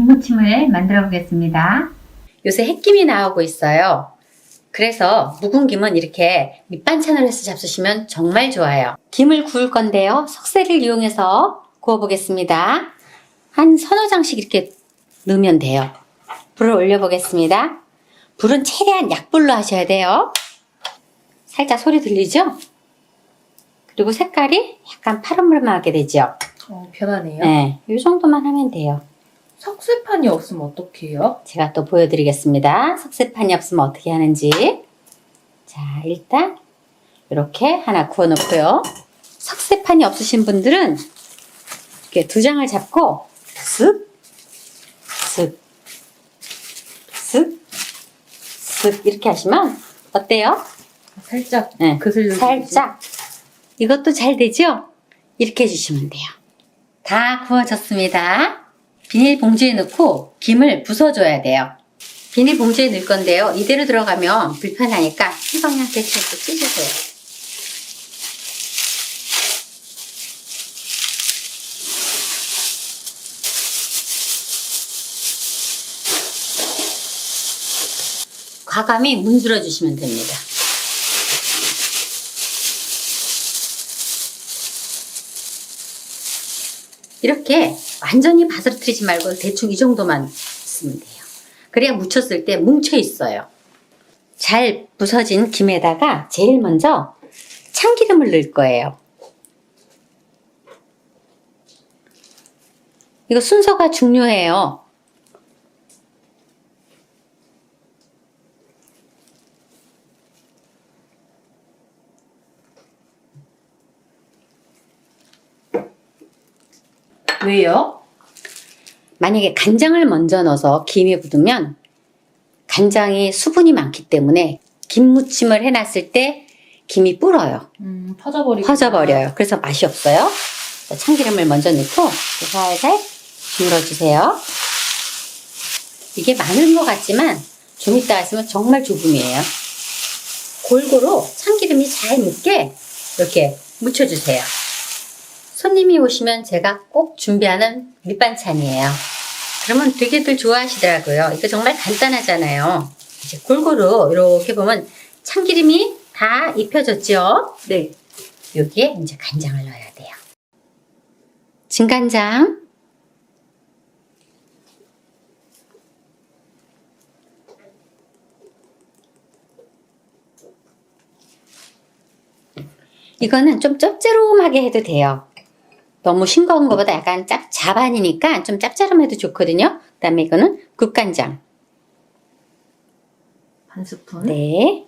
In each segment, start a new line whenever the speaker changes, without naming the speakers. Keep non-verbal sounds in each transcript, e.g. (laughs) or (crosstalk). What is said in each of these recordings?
김무침을 만들어 보겠습니다.
요새 햇김이 나오고 있어요. 그래서 묵은 김은 이렇게 밑반찬으로 해서 잡수시면 정말 좋아요. 김을 구울 건데요. 석쇠를 이용해서 구워보겠습니다. 한 서너 장씩 이렇게 넣으면 돼요. 불을 올려보겠습니다. 불은 최대한 약불로 하셔야 돼요. 살짝 소리 들리죠? 그리고 색깔이 약간 파란물만 하게 되죠?
어, 변하네요.
네, 이 정도만 하면 돼요.
석쇠판이 없으면 어떡해요?
제가 또 보여드리겠습니다. 석쇠판이 없으면 어떻게 하는지. 자, 일단 이렇게 하나 구워놓고요. 석쇠판이 없으신 분들은 이렇게 두 장을 잡고 쓱, 쓱, 쓱, 쓱 이렇게 하시면 어때요?
살짝
네,
그슬
살짝. 이것도 잘 되죠? 이렇게 해주시면 돼요. 다 구워졌습니다. 비닐봉지에 넣고 김을 부숴줘야 돼요. 비닐봉지에 넣을 건데요. 이대로 들어가면 불편하니까 희방향 대체로 찢으세요. 과감히 문질러 주시면 됩니다. 이렇게 완전히 바스러뜨리지 말고 대충 이 정도만 쓰면 돼요. 그래야 묻혔을 때 뭉쳐 있어요. 잘 부서진 김에다가 제일 먼저 참기름을 넣을 거예요. 이거 순서가 중요해요.
왜요?
만약에 간장을 먼저 넣어서 김에 묻으면 간장이 수분이 많기 때문에 김무침을 해놨을 때 김이 불어요.
음, 퍼져버리고.
퍼져버려요. 그래서 맛이 없어요. 자, 참기름을 먼저 넣고 살살 주물러주세요. 이게 많은 것 같지만 좀 이따 했으면 정말 조금이에요. 골고루 참기름이 잘 묻게 이렇게 묻혀주세요. 손님이 오시면 제가 꼭 준비하는 밑반찬이에요. 그러면 되게들 좋아하시더라고요. 이거 정말 간단하잖아요. 이제 골고루 이렇게 보면 참기름이 다 입혀졌죠?
네.
여기에 이제 간장을 넣어야 돼요. 진간장. 이거는 좀 짭짤하게 해도 돼요. 너무 싱거운 것보다 약간 짭, 자반이니까 좀 짭짤함해도 좋거든요. 그 다음에 이거는 국간장.
반 스푼.
네.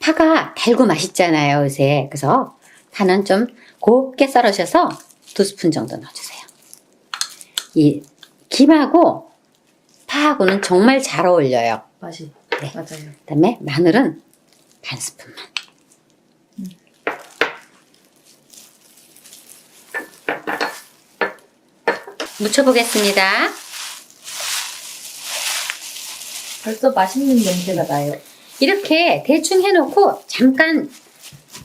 파가 달고 맛있잖아요, 요새. 그래서 파는 좀 곱게 썰으셔서 두 스푼 정도 넣어주세요. 이 김하고 파하고는 정말 잘 어울려요.
맛이.
네.
맞아요.
그 다음에 마늘은 반 스푼만. 묻혀보겠습니다.
벌써 맛있는 냄새가 나요.
이렇게 대충 해놓고 잠깐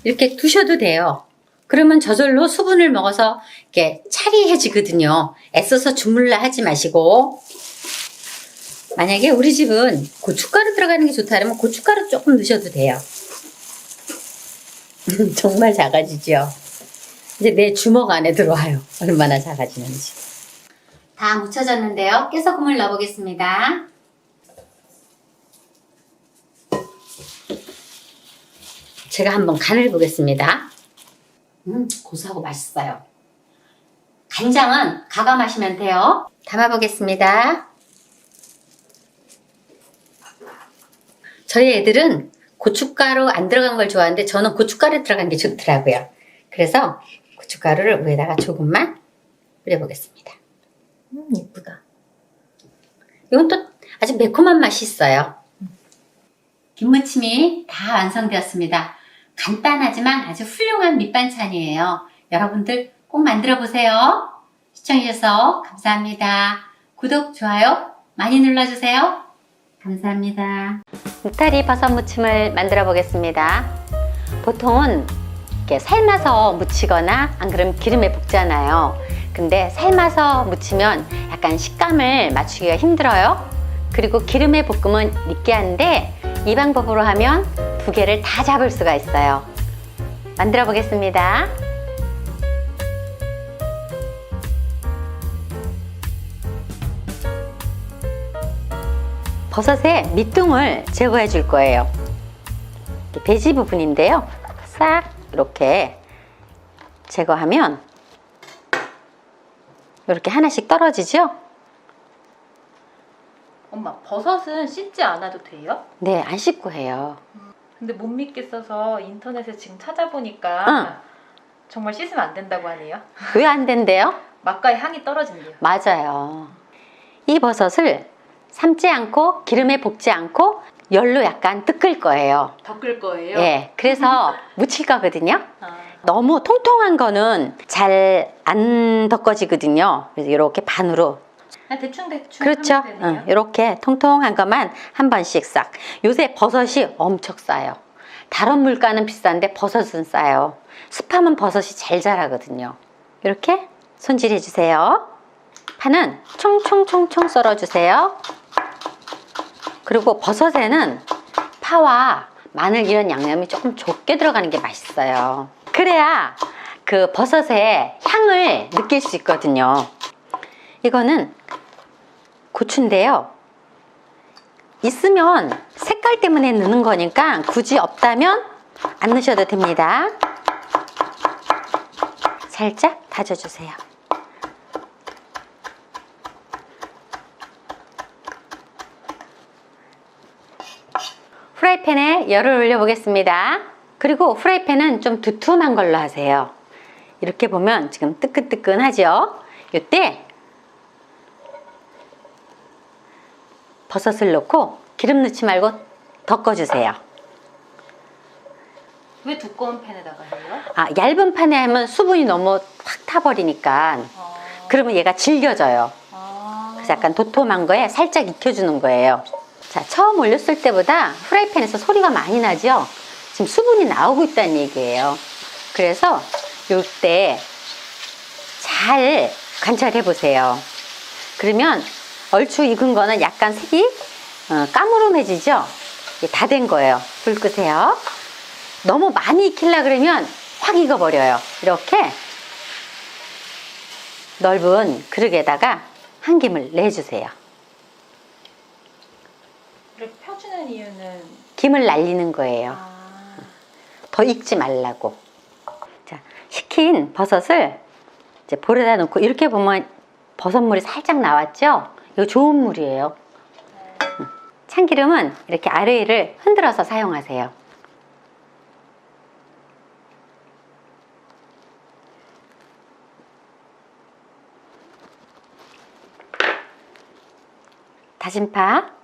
이렇게 두셔도 돼요. 그러면 저절로 수분을 먹어서 이렇게 차리해지거든요. 애써서 주물러 하지 마시고. 만약에 우리 집은 고춧가루 들어가는 게 좋다 그러면 고춧가루 조금 넣으셔도 돼요. (laughs) 정말 작아지죠. 이제 내 주먹 안에 들어와요. 얼마나 작아지는지. 다 묻혀졌는데요. 깨소금을 넣어보겠습니다. 제가 한번 간을 보겠습니다. 음, 고소하고 맛있어요. 간장은 가감하시면 돼요. 담아보겠습니다. 저희 애들은 고춧가루 안 들어간 걸 좋아하는데 저는 고춧가루 들어간 게 좋더라고요. 그래서 고춧가루를 위에다가 조금만 뿌려보겠습니다.
음, 이쁘다.
이건 또 아주 매콤한 맛이 있어요. 김무침이 다 완성되었습니다. 간단하지만 아주 훌륭한 밑반찬이에요. 여러분들 꼭 만들어 보세요. 시청해주셔서 감사합니다. 구독, 좋아요 많이 눌러주세요. 감사합니다. 느타리 버섯 무침을 만들어 보겠습니다. 보통은 이렇게 삶아서 무치거나 안 그러면 기름에 볶잖아요. 근데 삶아서 무치면 약간 식감을 맞추기가 힘들어요. 그리고 기름에 볶으면 느끼한데 이 방법으로 하면 두 개를 다 잡을 수가 있어요. 만들어 보겠습니다. 버섯의 밑둥을 제거해 줄 거예요. 배지 부분인데요. 싹 이렇게 제거하면 이렇게 하나씩 떨어지죠?
엄마, 버섯은 씻지 않아도 돼요?
네, 안 씻고 해요.
근데 못 믿겠어서 인터넷에 지금 찾아보니까
응.
정말 씻으면 안 된다고 하네요.
왜 안 된대요?
막가의 향이 떨어진대요.
맞아요. 이 버섯을 삶지 않고 기름에 볶지 않고 열로 약간 뜯을 거예요.
덮을 거예요?
예, 그래서 (laughs) 무칠 거거든요.
아,
너무 통통한 거는 잘 안 덮어지거든요. 그래서 이렇게 반으로
그냥 대충 대충
그렇죠.
되네요.
이렇게 통통한 것만 한 번씩 싹. 요새 버섯이 엄청 싸요. 다른 물가는 비싼데 버섯은 싸요. 습하면 버섯이 잘 자라거든요. 이렇게 손질해 주세요. 파는 총총총총 썰어 주세요. 그리고 버섯에는 파와 마늘 이런 양념이 조금 적게 들어가는 게 맛있어요. 그래야 그 버섯의 향을 느낄 수 있거든요. 이거는 고추인데요. 있으면 색깔 때문에 넣는 거니까 굳이 없다면 안 넣으셔도 됩니다. 살짝 다져주세요. 후라이팬에 열을 올려 보겠습니다. 그리고 후라이팬은 좀 두툼한 걸로 하세요. 이렇게 보면 지금 뜨끈뜨끈하죠? 이때 버섯을 넣고 기름 넣지 말고 덮어주세요.
왜 두꺼운 팬에다가 해요?
아, 얇은 판에 하면 수분이 너무 확 타버리니까
아,
그러면 얘가 질겨져요.
아,
그래서 약간 도톰한 거에 살짝 익혀주는 거예요. 자, 처음 올렸을 때보다 프라이팬에서 소리가 많이 나죠? 지금 수분이 나오고 있다는 얘기예요. 그래서 이때 잘 관찰해 보세요. 그러면 얼추 익은 거는 약간 색이 어, 까무름해지죠? 다 된 거예요. 불 끄세요. 너무 많이 익히려 그러면 확 익어버려요. 이렇게 넓은 그릇에다가 한 김을 내주세요.
펴주는 이유는
김을 날리는 거예요.
아,
더 익지 말라고. 자, 식힌 버섯을 이제 볼에다 넣고 이렇게 보면 버섯물이 살짝 나왔죠? 이거 좋은 물이에요. 음. 참기름은 이렇게 아래를 흔들어서 사용하세요. 다진 파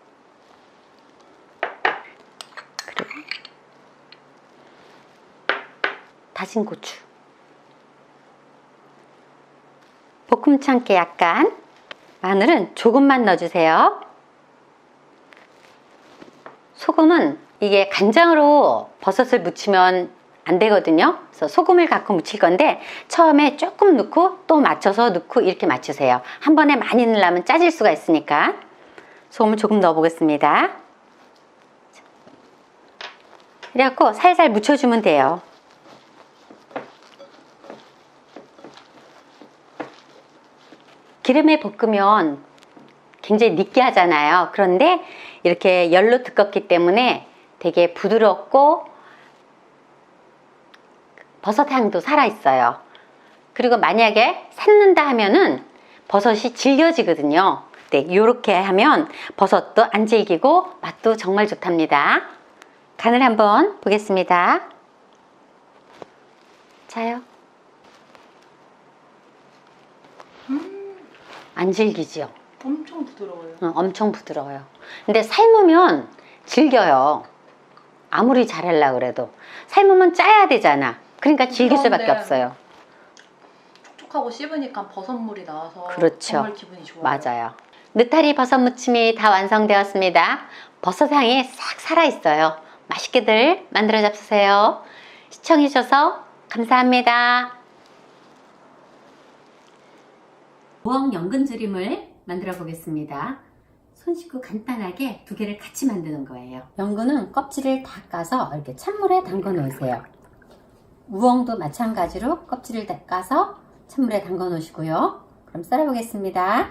그리고 다진 고추. 볶음 참깨 약간 마늘은 조금만 넣어주세요. 소금은 이게 간장으로 버섯을 무치면 안 되거든요. 그래서 소금을 갖고 무칠 건데 처음에 조금 넣고 또 맞춰서 넣고 이렇게 맞추세요. 한 번에 많이 넣으려면 짜질 수가 있으니까. 소금을 조금 넣어 보겠습니다. 그래갖고 살살 묻혀주면 돼요 기름에 볶으면 굉장히 느끼하잖아요. 그런데 이렇게 열로 두껍기 때문에 되게 부드럽고 버섯 향도 살아있어요. 그리고 만약에 삶는다 하면은 버섯이 질겨지거든요. 네, 이렇게 하면 버섯도 안 질기고 맛도 정말 좋답니다. 간을 한번 보겠습니다. 자요. 안 질기죠?
엄청 부드러워요.
어, 엄청 부드러워요. 근데 삶으면 질겨요. 아무리 잘하려 그래도. 삶으면 짜야 되잖아. 그러니까 질길 수밖에
그런데
없어요.
촉촉하고 씹으니까 버섯물이 나와서
그렇죠.
정말 기분이 좋아요.
맞아요. 느타리 버섯 무침이 다 완성되었습니다. 버섯 향이 싹 살아있어요. 맛있게들 만들어 잡수세요. 시청해주셔서 감사합니다. 우엉 연근조림을 만들어 보겠습니다. 손 씻고 간단하게 두 개를 같이 만드는 거예요. 연근은 껍질을 다 까서 이렇게 찬물에 담궈 놓으세요. 우엉도 마찬가지로 껍질을 다 까서 찬물에 담궈 놓으시고요. 그럼 썰어 보겠습니다.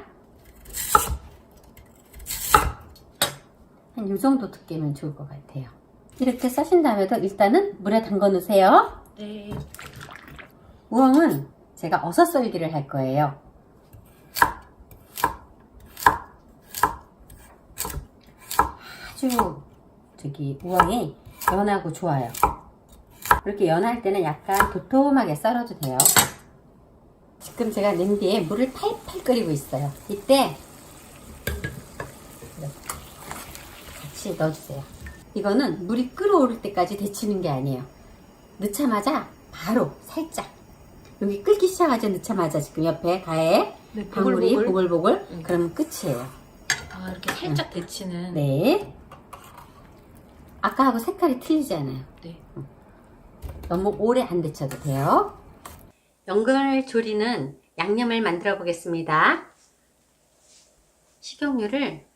한 이 정도 두께면 좋을 것 같아요. 이렇게 써신 다음에도 일단은 물에 담궈 놓으세요.
네.
우엉은 제가 어서 썰기를 할 거예요. 아주 저기 우엉이 연하고 좋아요. 이렇게 연할 때는 약간 도톰하게 썰어도 돼요. 지금 제가 냄비에 물을 팔팔 끓이고 있어요. 이때 같이 넣어주세요. 이거는 물이 끓어오를 때까지 데치는 게 아니에요. 넣자마자 바로 살짝 여기 끓기 시작하자 넣자마자 지금 옆에 가에
네,
방울이
보글보글.
보글보글
응.
그러면 끝이에요.
아, 이렇게 살짝 데치는.
네. 아까하고 색깔이 틀리잖아요.
네.
너무 오래 안 데쳐도 돼요. 연근을 조리는 양념을 만들어 보겠습니다. 식용유를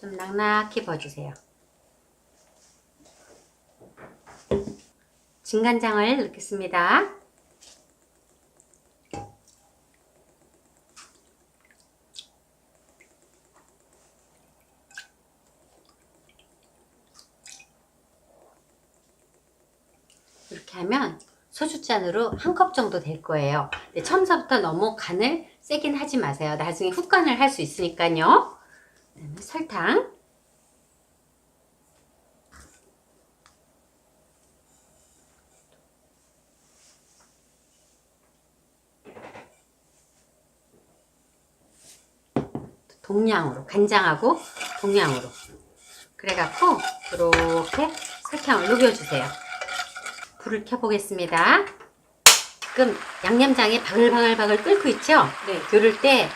좀 낭낙히 부어주세요. 진간장을 넣겠습니다. 이렇게 하면 소주잔으로 한 컵 정도 될 거예요. 근데 처음서부터 너무 간을 세긴 하지 마세요. 나중에 훅간을 할 수 있으니까요. 설탕. 동량으로 간장하고 동량으로 그래갖고 이렇게 설탕을 녹여주세요. 불을 켜보겠습니다. 지금 양념장이 바글바글바글 끓고 있죠?
네.
그럴 때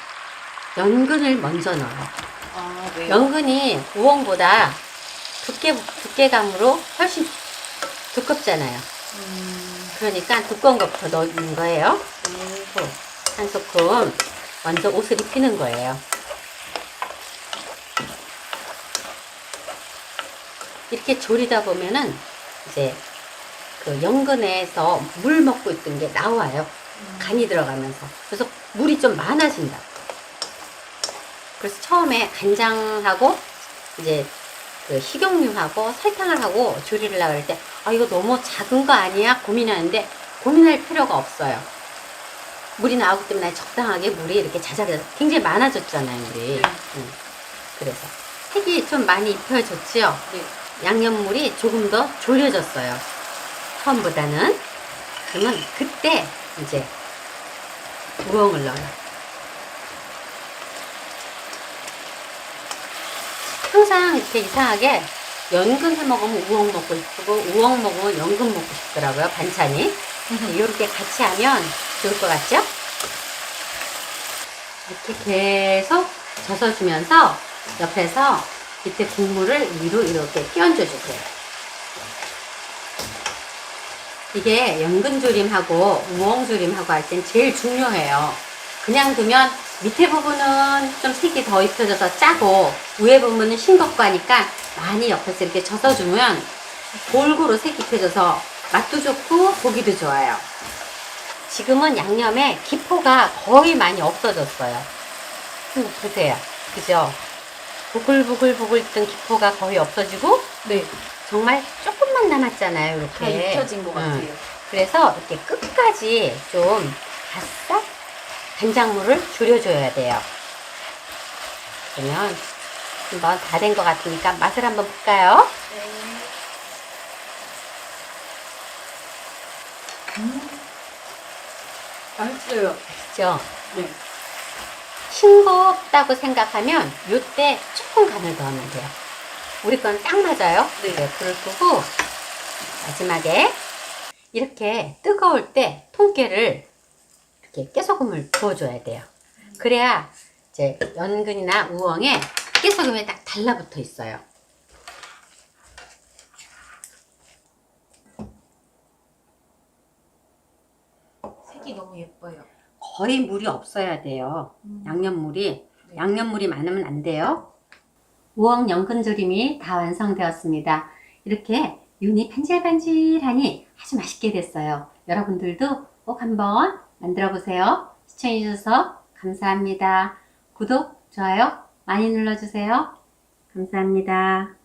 연근을 먼저 넣어요.
아, 네.
연근이 우엉보다 두께, 두께감으로 훨씬 두껍잖아요.
음,
그러니까 두꺼운 것부터 넣는 거예요. 그리고 한 소끔 먼저 옷을 입히는 거예요. 이렇게 졸이다 보면은 이제 그 연근에서 물 먹고 있던 게 나와요. 간이 들어가면서. 그래서 물이 좀 많아진다. 그래서 처음에 간장하고 이제 그 식용유하고 설탕을 하고 조리를 하려고 때, 아, 이거 너무 작은 거 아니야? 고민하는데, 고민할 필요가 없어요. 물이 나오기 때문에 적당하게 물이 이렇게 자자자 굉장히 많아졌잖아요, 물이.
네.
응. 그래서. 색이 좀 많이 입혀졌죠?
네.
양념물이 조금 더 졸여졌어요. 처음보다는. 그러면 그때 이제 우엉을 넣어요. 항상 이렇게 이상하게 연근 해 먹으면 우엉 먹고 싶고 우엉 먹으면 연근 먹고 싶더라고요 반찬이 이렇게 같이 하면 좋을 것 같죠? 이렇게 계속 젖어주면서 옆에서 밑에 국물을 위로 이렇게 끼얹어 주세요. 이게 연근조림하고 우엉조림하고 할 땐 제일 중요해요. 그냥 두면 밑에 부분은 좀 색이 더 입혀져서 짜고 위에 부분은 싱겁고 하니까 많이 옆에서 이렇게 젖어주면 골고루 색 입혀져서 맛도 좋고 보기도 좋아요. 지금은 양념에 기포가 거의 많이 없어졌어요. 음, 보세요. 그죠? 부글부글부글 있던 기포가 거의 없어지고
네.
정말 조금 만 남았잖아요. 이렇게.
다 익혀진 것
응.
같아요.
그래서 이렇게 끝까지 좀 바싹 간장물을 줄여줘야 돼요. 그러면 한번 다 된 것 같으니까 맛을 한번 볼까요?
맛있어요.
그죠?
네.
싱겁다고 생각하면 요때 조금 간을 더 하면 돼요. 우리 건 딱 맞아요.
네.
불을 끄고 마지막에 이렇게 뜨거울 때 통깨를 이렇게 깨소금을 부어줘야 돼요. 그래야 이제 연근이나 우엉에 깨소금이 딱 달라붙어 있어요.
색이 너무 예뻐요.
거의 물이 없어야 돼요. 양념물이.
네.
양념물이 많으면 안 돼요. 우엉 연근조림이 다 완성되었습니다. 이렇게 윤이 반질반질하니 아주 맛있게 됐어요. 여러분들도 꼭 한번 만들어 보세요. 시청해주셔서 감사합니다. 구독, 좋아요 많이 눌러주세요. 감사합니다.